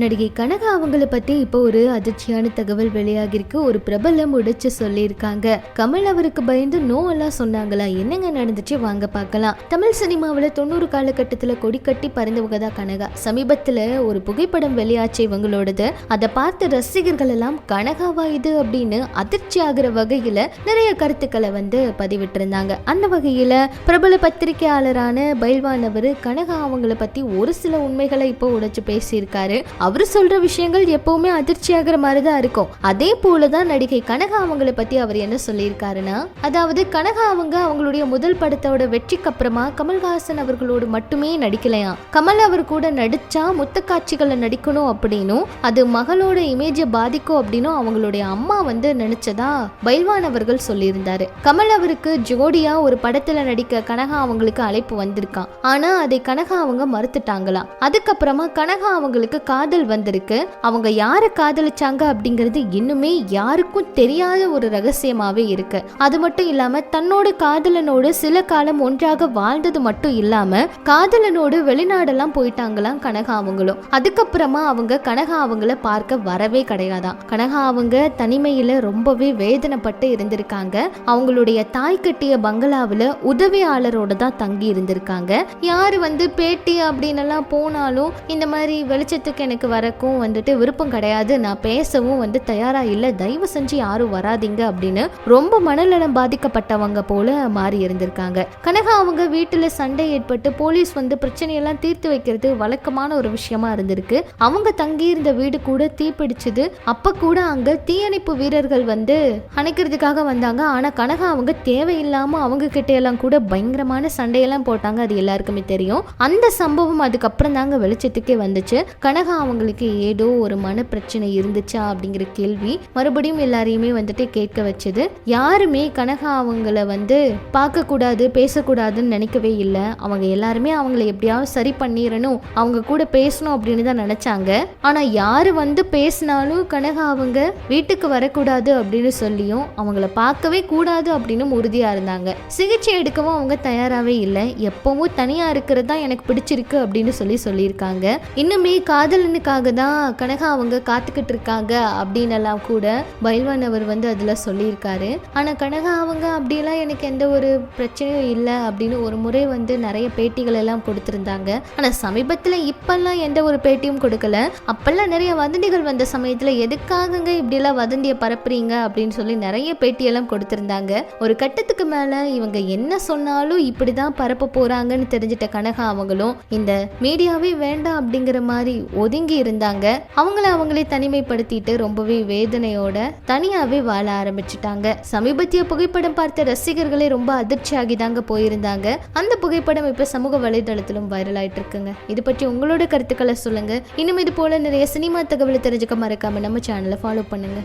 நடிகை கனகா அவங்கள பத்தி இப்போ ஒரு அதிர்ச்சியான தகவல் வெளியாகிருக்கு ஒரு பிரபலம் உடைச்சு சொல்லியிருக்காங்க. கமல் அவருக்கு பயந்து நோ எல்லாம் சொன்னாங்களா? என்னங்க நடந்துச்சு? வாங்க பார்க்கலாம். தமிழ் சினிமாவில் தொண்ணூறு காலகட்டத்தில் கொடி கட்டி பறந்தவங்க தான் கனகா. சமீபத்தில் ஒரு புகைப்படம் வெளியாச்சு இவங்களோடது. அதை பார்த்த ரசிகர்கள் எல்லாம் கனகாவா இது? அப்படின்னு அதிர்ச்சி ஆகிற வகையில் நிறைய கருத்துக்களை வந்து பதிவிட்டிருந்தாங்க. அந்த வகையில் பிரபல பத்திரிகையாளரான பைல்வான் அவர் கனகா அவங்கள பற்றி ஒரு சில உண்மைகளை இப்போ உடைச்சு பேசியிருக்காரு. அவர் சொல்ற விஷயங்கள் எப்பவுமே அதிர்ச்சி ஆகிற மாதிரி தான் இருக்கும். அதே போலதான் நடிகை கனகா அவங்கள பத்தி அவர் என்ன சொல்லியிருக்காருன்னா அதாவது கனகா அவங்க அவங்களுடைய முதல் படத்தோட வெற்றிக்கு அப்புறமா கமல்ஹாசன் அவர்களோடு மட்டுமே நடிக்கலையாம் கமல் அவர் கூட நடிச்சா முத்த காட்சிகளை நடிக்கணும் அப்படின்னும் அது மகளோட இமேஜை பாதிக்கும் அப்படின்னும் அவங்களுடைய அம்மா வந்து நினைச்சதா பைல்வான் அவர்கள் சொல்லியிருந்தாரு. கமல் அவருக்கு ஜோடியா ஒரு படத்துல நடிக்க கனகா அவங்களுக்கு அழைப்பு வந்திருக்கான் ஆனா அதை கனகா அவங்க மறுத்துட்டாங்களாம் அதுக்கப்புறமா கனகா அவங்களுக்கு காதல் வந்திருக்கு. அவங்க யாரை காதலிச்சாங்க அப்படிங்கிறது இன்னுமே யாருக்கும் தெரியாத ஒரு ரகசியமாவே இருக்கு. அது மட்டும் இல்லாம தன்னோட காதலனோடு சில காலம் ஒன்றாக வாழ்ந்தது மட்டும் இல்லாம காதலனோடு வெளிநாடெல்லாம் போயிட்டாங்களாம் கனகா அவங்களும். அதுக்கப்புறமா அவங்க கனகா அவங்கள பார்க்க வரவே கிடையாதான் கனகா அவங்க தனிமையில ரொம்பவே வேதனைப்பட்டு இருந்திருக்காங்க. அவங்களுடைய தாய் கட்டிய பங்களாவில் உதவியாளரோட தான் தங்கி இருந்திருக்காங்க. யார் வந்து பேட்டி அப்படின்னு எல்லாம் போனாலும் இந்த மாதிரி வெளிச்சத்துக்கு எனக்கு வரக்கும் வந்துட்டு விருப்பம் கிடையாது. நான் பேசவும் வந்து தயாரா இல்லை. தயவு செஞ்சு யாரும் வராதீங்க அப்படின்னு ரொம்ப மனநலம் பாதிக்கப்பட்டவங்க போல மாறி இருந்திருக்காங்க. கனகா அவங்க வீட்டுல சண்டை ஏற்பட்டு போலீஸ் வந்து பிரச்சனையெல்லாம் தீர்த்து வைக்கிறது வழக்கமான ஒரு விஷயமா இருந்திருக்கு. அவங்க தங்கி இருந்த வீடு கூட தீப்பிடிச்சது. அப்ப கூட அங்க தீயணைப்பு வீரர்கள் வந்து அணைக்கிறதுக்காக வந்தாங்க. ஆனா கனகா அவங்க தேவையில்லாம அவங்க கிட்ட எல்லாம் கூட பயங்கரமான சண்டையெல்லாம் போட்டாங்க. அது எல்லாருக்குமே தெரியும். அந்த சம்பவம் அதுக்கப்புறம் தாங்க வெளிச்சத்துக்கே வந்துச்சு. கனகா அவங்களுக்கு ஏதோ ஒரு மன பிரச்சனை இருந்துச்சா அப்படிங்கிற கேள்வி மறுபடியும் எல்லாரையுமே வந்துட்டு கேட்க வச்சது. யாருமே கனகா அவங்கள வந்து பார்க்கக்கூடாது பேசக்கூடாதுன்னு நினைக்கவே இல்லை. அவங்க எல்லாருமே அவங்கள எப்படியாவது சரி பண்ணிடணும் அவங்க கூட பேசணும் அப்படின்னு தான் நினைச்சாங்க. ஆனா யாரு வந்து பேசினாலும் கனகா அவங்க வீட்டுக்கு வரக்கூடாது அப்படின்னு சொல்லியும் அவங்கள பார்க்கவே கூடாது அப்படின்னு உறுதியா இருந்தாங்க. சிகிச்சை எடுக்கவும் அவங்க தயாராகவே இல்லை. எப்பவும் தனியா இருக்கிறது தான் எனக்கு பிடிச்சிருக்கு அப்படின்னு சொல்லி சொல்லியிருக்காங்க. இன்னுமே காதலனுக்காக தான் கனகா அவங்க காத்துக்கிட்டு இருக்காங்க அப்படின்னு கூட பயில்வான் அவர் வந்து அதில் சொல்லியிருக்காரு. ஆனால் கனகா அவங்க அப்படியெல்லாம் எனக்கு எந்த ஒரு பிரச்சனையும் இல்லை அப்படின்னு ஒரு முறை வந்து நிறைய பேட்டிகள் எல்லாம் கொடுத்துருந்தாங்க. ஆனால் சமீபத்தில் இப்பெல்லாம் எந்த ஒரு பேட்டியும் கொடுக்கல. அப்பெல்லாம் நிறைய வதந்திகள் வந்த சமயத்தில் எதுக்காகங்க இப்படிலாம் வதந்தியை பரப்புறீங்க அப்படின்னு சொல்லி நிறைய பேட்டியெல்லாம் கொடுத்துருந்தாங்க. ஒரு கட்டத்துக்கு மேலே இவங்க என்ன சொன்னாலும் இப்படி தான் பரப்ப போகிறாங்கன்னு தெரிஞ்சிட்ட கனகா அவங்களும் இந்த மீடியாவே வேண்டாம் அப்படிங்கிற மாதிரி ஒதுங்கி இருந்தாங்க. அவங்கள அவங்களே தனிமைப்படுத்திட்டு ரொம்பவே வேதனையோட தனியாவே வாழ ஆரம்பிச்சிட்டாங்க. சமீபத்திய புகைப்படம் பார்த்த ரசிகர்களே ரொம்ப அதிர்ச்சியாகி தாங்க போயிருந்தாங்க. அந்த புகைப்படம் இப்ப சமூக வலைதளத்திலும் வைரல் ஆயிட்டு இருக்குங்க. இது பற்றி உங்களோட கருத்துக்களை சொல்லுங்க. இன்னும் இது போல நிறைய சினிமா தகவலை தெரிஞ்சுக்க மறக்காம நம்ம சேனலை ஃபாலோ பண்ணுங்க.